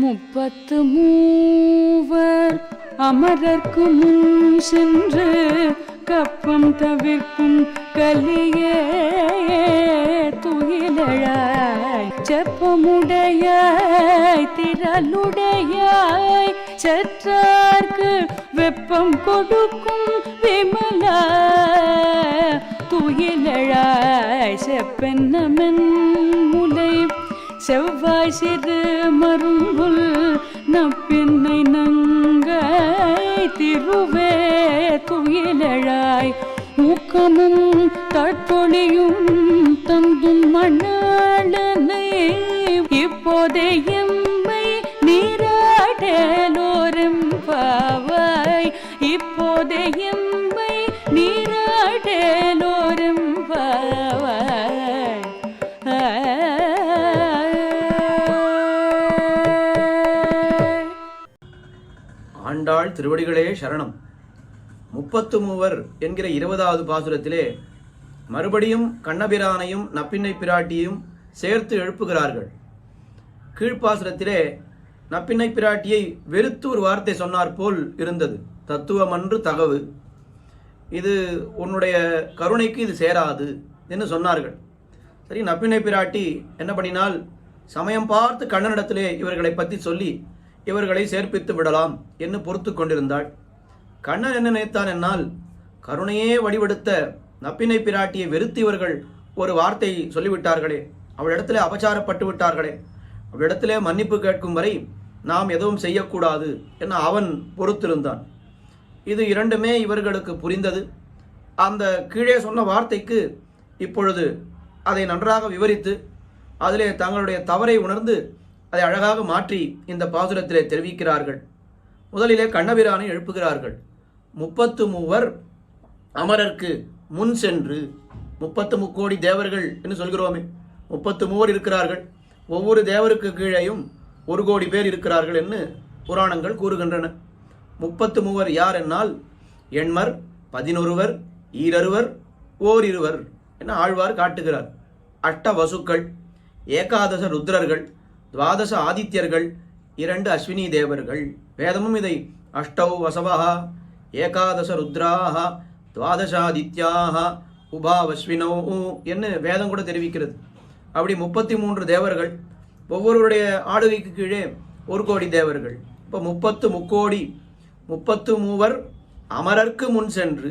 முப்பத்து மூவர் அமரர்க்கு முன் சென்று கப்பம் தவிர்க்கும் கலியே துயிலழாய் செப்பமுடையாய் திரளுடையாய் சற்றார்க்கு வெப்பம் கொடுக்கும் விமலா துயிலழாய் செப்பென்னமென் செவ்வாய் சிறு மருங்குல் நப்பின்னை நங்கை திருவே குயிலழாய். ஊக்கமும் தற்பொழியும் தந்தும் மணாளனை இப்போதே எம்மை ஆண்டாள் திருவடிகளே சரணம். முப்பத்து மூவர் என்கிற இருபதாவது பாசுரத்திலே மறுபடியும் கண்ணபிரானையும் நப்பின்னை பிராட்டியும் சேர்த்து எழுப்புகிறார்கள். கீழ்ப்பாசுரத்திலே நப்பின்னை பிராட்டியை வெறுத்து ஒரு வார்த்தை சொன்னார் போல் இருந்தது. தத்துவமன்று தகவு. இது உன்னுடைய கருணைக்கு இது சேராது என்று சொன்னார்கள். சரி நப்பின்னை பிராட்டி என்ன பண்ணினால் சமயம் பார்த்து கண்ணனிடத்திலே இவர்களை பற்றி சொல்லி இவர்களை சேர்ப்பித்து விடலாம் என்று பொறுத்து கொண்டிருந்தாள். கண்ணன் என்ன நினைத்தான் என்னால்? கருணையே வடிவெடுத்த நப்பினை பிராட்டியை வெறுத்து இவர்கள் ஒரு வார்த்தை சொல்லிவிட்டார்களே. அவளிடத்திலே அபச்சாரப்பட்டு விட்டார்களே. அவளிடத்திலே மன்னிப்பு கேட்கும் வரை நாம் எதுவும் செய்யக்கூடாது என அவன் பொறுத்திருந்தான். இது இரண்டுமே இவர்களுக்கு புரிந்தது. அந்த கீழே சொன்ன வார்த்தைக்கு இப்பொழுது அதை நன்றாக விவரித்து அதிலே தங்களுடைய தவறை உணர்ந்து அதை அழகாக மாற்றி இந்த பாசுரத்திலே தெரிவிக்கிறார்கள். முதலிலே கண்ணபிரானை எழுப்புகிறார்கள். முப்பத்து மூவர் அமரர்க்கு முன் சென்று முப்பத்து முக்கோடி தேவர்கள் என்று சொல்கிறோமே முப்பத்து மூவர் இருக்கிறார்கள். ஒவ்வொரு தேவருக்கு கீழேயும் ஒரு கோடி பேர் இருக்கிறார்கள் என்று புராணங்கள் கூறுகின்றன. முப்பத்து மூவர் யார் என்னால்? எண்மர் பதினொருவர் ஈரருவர் ஓரிருவர் என ஆழ்வார் காட்டுகிறார். அட்ட வசுக்கள் ஏகாதச ருத்ரர்கள் துவாதச ஆதித்யர்கள் இரண்டு அஸ்வினி தேவர்கள். வேதமும் இதை. அஷ்டௌ வசவா ஏகாதச ருத்ராக துவாதசாதித்யாக உபாவஸ்வினோ என்று வேதம் கூட தெரிவிக்கிறது. அப்படி முப்பத்தி மூன்று தேவர்கள் ஒவ்வொருவருடைய ஆளுகைக்கு கீழே ஒரு கோடி தேவர்கள். இப்போ முப்பத்து முக்கோடி முப்பத்து மூவர் அமரர்க்கு முன் சென்று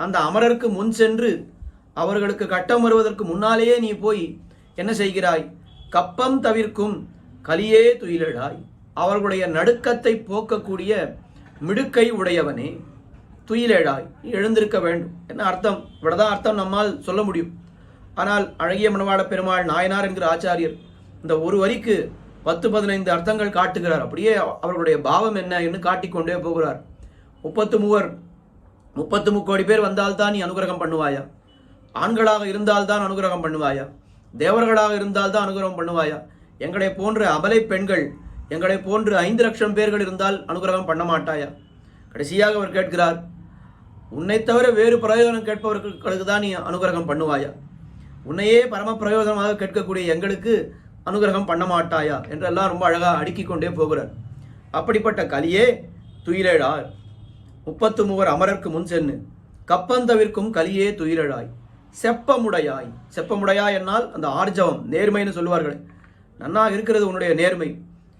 அந்த அமரர்க்கு முன் சென்று அவர்களுக்கு கட்டம் வருவதற்கு முன்னாலேயே நீ போய் என்ன செய்கிறாய்? கப்பம் தவிர்க்கும் கலியே துயிலழாய். அவர்களுடைய நடுக்கத்தை போக்கக்கூடிய மிடுக்கை உடையவனே துயிலேழாய். எழுந்திருக்க வேண்டும். என்ன அர்த்தம்? இவ்வளோதான் அர்த்தம் நம்மால் சொல்ல முடியும். ஆனால் அழகிய மணவாட பெருமாள் நாயனார் என்கிற ஆச்சாரியர் இந்த ஒரு வரிக்கு பத்து பதினைந்து அர்த்தங்கள் காட்டுகிறார். அப்படியே அவர்களுடைய பாவம் என்ன என்று காட்டிக்கொண்டே போகிறார். முப்பத்து மூவர் முப்பத்து முக்கோடி பேர் வந்தால்தான் நீ அனுகிரகம் பண்ணுவாயா? ஆண்களாக இருந்தால்தான் அனுகிரகம் பண்ணுவாயா? தேவர்களாக இருந்தால் தான் அனுகிரகம் பண்ணுவாயா? எங்களை போன்ற அபலை பெண்கள் எங்களை போன்று ஐந்து லட்சம் பேர்கள் இருந்தால் அனுகிரகம் பண்ண மாட்டாயா? கடைசியாக அவர் கேட்கிறார் உன்னை தவிர வேறு பிரயோஜனம் கேட்பவர்களுக்கு தான் நீ அனுகிரகம் பண்ணுவாயா? உன்னையே பரம பிரயோஜனமாக கேட்கக்கூடிய எங்களுக்கு அனுகிரகம் பண்ண மாட்டாயா? என்றெல்லாம் ரொம்ப அழகாக அடுக்கிக் கொண்டே போகிறார். அப்படிப்பட்ட கலியே துயிலழார் முப்பத்து மூவர் அமரர்க்கு முன் சென்று கப்பந்தவிற்கும் கலியே துயிலழாய் செப்பமுடையாய். செப்பமுடையாய் என்னால் அந்த ஆர்ஜவம் நேர்மைன்னு சொல்லுவார்கள். நன்னாக இருக்கிறது உன்னுடைய நேர்மை.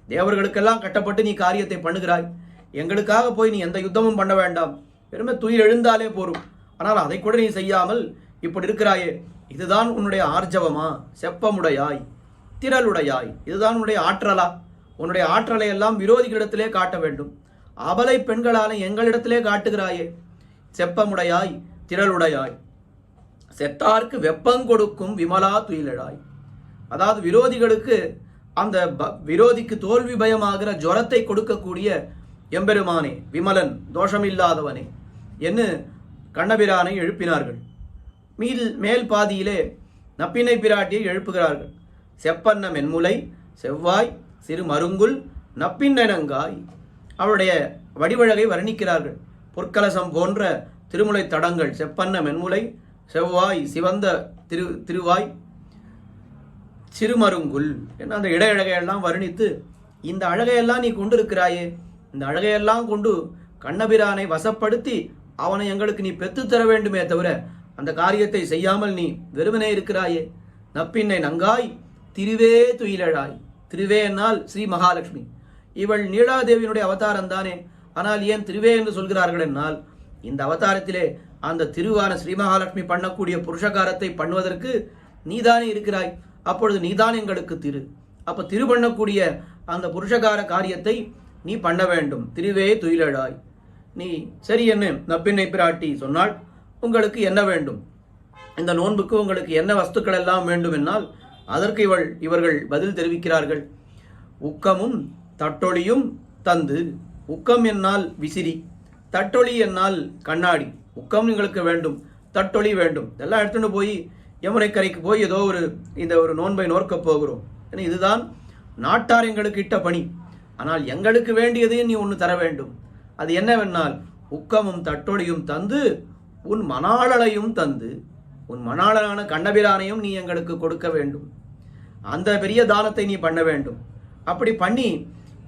தேவர்களுக்கெல்லாம் கட்டப்பட்டு நீ காரியத்தை பண்ணுகிறாய். எங்களுக்காக போய் நீ எந்த யுத்தமும் பண்ண வேண்டாம். வெறுமே துயில் எழுந்தாலே போரும். ஆனால் அதை கூட நீ செய்யாமல் இப்படி இருக்கிறாயே. இதுதான் உன்னுடைய ஆர்ஜவமா? செப்பமுடையாய். திரளுடையாய். இதுதான் உன்னுடைய ஆற்றலா? உன்னுடைய ஆற்றலை எல்லாம் விரோதிகளிடத்திலே காட்ட வேண்டும். அபலை பெண்களான எங்களிடத்திலே காட்டுகிறாயே. செப்பமுடையாய் திரளுடையாய். செத்தார்க்கு வெப்பம் கொடுக்கும் விமலா துயிலழாய். அதாவது விரோதிகளுக்கு அந்த ப- விரோதிக்கு தோல்வி பயமாகிற ஜுரத்தை கொடுக்கக்கூடிய எம்பெருமானே விமலன் தோஷமில்லாதவனே என்று கண்ணபிரானை எழுப்பினார்கள். மீல் மேல் பாதியிலே நப்பினை பிராட்டியை எழுப்புகிறார்கள். செப்பன்ன மென்முலை செவ்வாய் சிறு மருங்குல் நப்பின்னனங்காய் அவருடைய வடிவழகை வர்ணிக்கிறார்கள். பொற்கலசம் போன்ற திருமுலை தடங்கள் செப்பன்ன மென்முலை செவ்வாய் சிவந்த திரு திருவாய் சிறுமருங்குல் என்ன அந்த இடையழகையெல்லாம் வர்ணித்து இந்த அழகையெல்லாம் நீ கொண்டிருக்கிறாயே இந்த அழகையெல்லாம் கொண்டு கண்ணபிரானை வசப்படுத்தி அவனை எங்களுக்கு நீ பெற்றுத் தர வேண்டுமே தவிர அந்த காரியத்தை செய்யாமல் நீ வெறுமனே இருக்கிறாயே. நப்பின்னை நங்காய் திருவே துயிலழாய். திருவே என்னால் ஸ்ரீ மகாலட்சுமி. இவள் நீலாதேவியினுடைய அவதாரம் தானே. ஆனால் ஏன் திருவே என்று சொல்கிறார்கள் என்னால் இந்த அவதாரத்திலே அந்த திருவார ஸ்ரீ மகாலட்சுமி பண்ணக்கூடிய புருஷகாரத்தை பண்ணுவதற்கு நீதானே இருக்கிறாய். அப்பொழுது நீதான் எங்களுக்கு திரு. அப்போ திரு பண்ணக்கூடிய அந்த புருஷகார காரியத்தை நீ பண்ண வேண்டும். திருவே துயிலழாய். நீ சரி என்ன? நப்பின்னை பிராட்டி சொன்னால் உங்களுக்கு என்ன வேண்டும்? இந்த நோன்புக்கு உங்களுக்கு என்ன வஸ்துக்கள் எல்லாம் வேண்டும் என்னால் அதற்கு இவள் இவர்கள் பதில் தெரிவிக்கிறார்கள். உக்கமும் தட்டொளியும் தந்து. உக்கம் என்னால் விசிறி தட்டொளி என்னால் கண்ணாடி. உக்கம் எங்களுக்கு வேண்டும் தட்டொளி வேண்டும். இதெல்லாம் எடுத்துகிட்டு போய் யமுனை கரைக்கு போய் ஏதோ ஒரு இந்த ஒரு நோன்பை நோக்கப் போகிறோம். ஏன்னா இதுதான் நாட்டார் எங்களுக்கு இட்ட பணி. ஆனால் எங்களுக்கு வேண்டியதையும் நீ ஒன்று தர வேண்டும். அது என்னவென்னால் உக்கமும் தட்டொளியும் தந்து உன் மணாளலையும் தந்து உன் மணாளனான கண்ணபிரானையும் நீ எங்களுக்கு கொடுக்க வேண்டும். அந்த பெரிய தானத்தை நீ பண்ண வேண்டும். அப்படி பண்ணி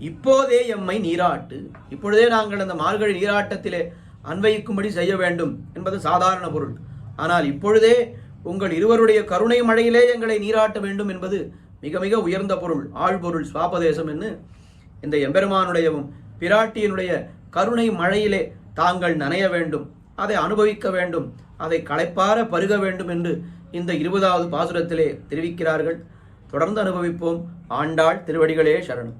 இப்போதே எம்மை நீராட்டு இப்பொழுதே நாங்கள் அந்த மார்கழி நீராட்டத்திலே அன்வயிக்கும்படி செய்ய வேண்டும் என்பது சாதாரண பொருள். ஆனால் இப்பொழுதே உங்கள் இருவருடைய கருணை மழையிலே எங்களை நீராட்ட வேண்டும் என்பது மிக மிக உயர்ந்த பொருள் ஆழ்பொருள் சுவாபதேசம் என்று இந்த எம்பெருமானுடையவும் பிராட்டியினுடைய கருணை மழையிலே தாங்கள் நனைய வேண்டும் அதை அனுபவிக்க வேண்டும் அதை களைப்பார பருக வேண்டும் என்று இந்த இருபதாவது பாசுரத்திலே தெரிவிக்கிறார்கள். தொடர்ந்து அனுபவிப்போம். ஆண்டாள் திருவடிகளே சரணம்.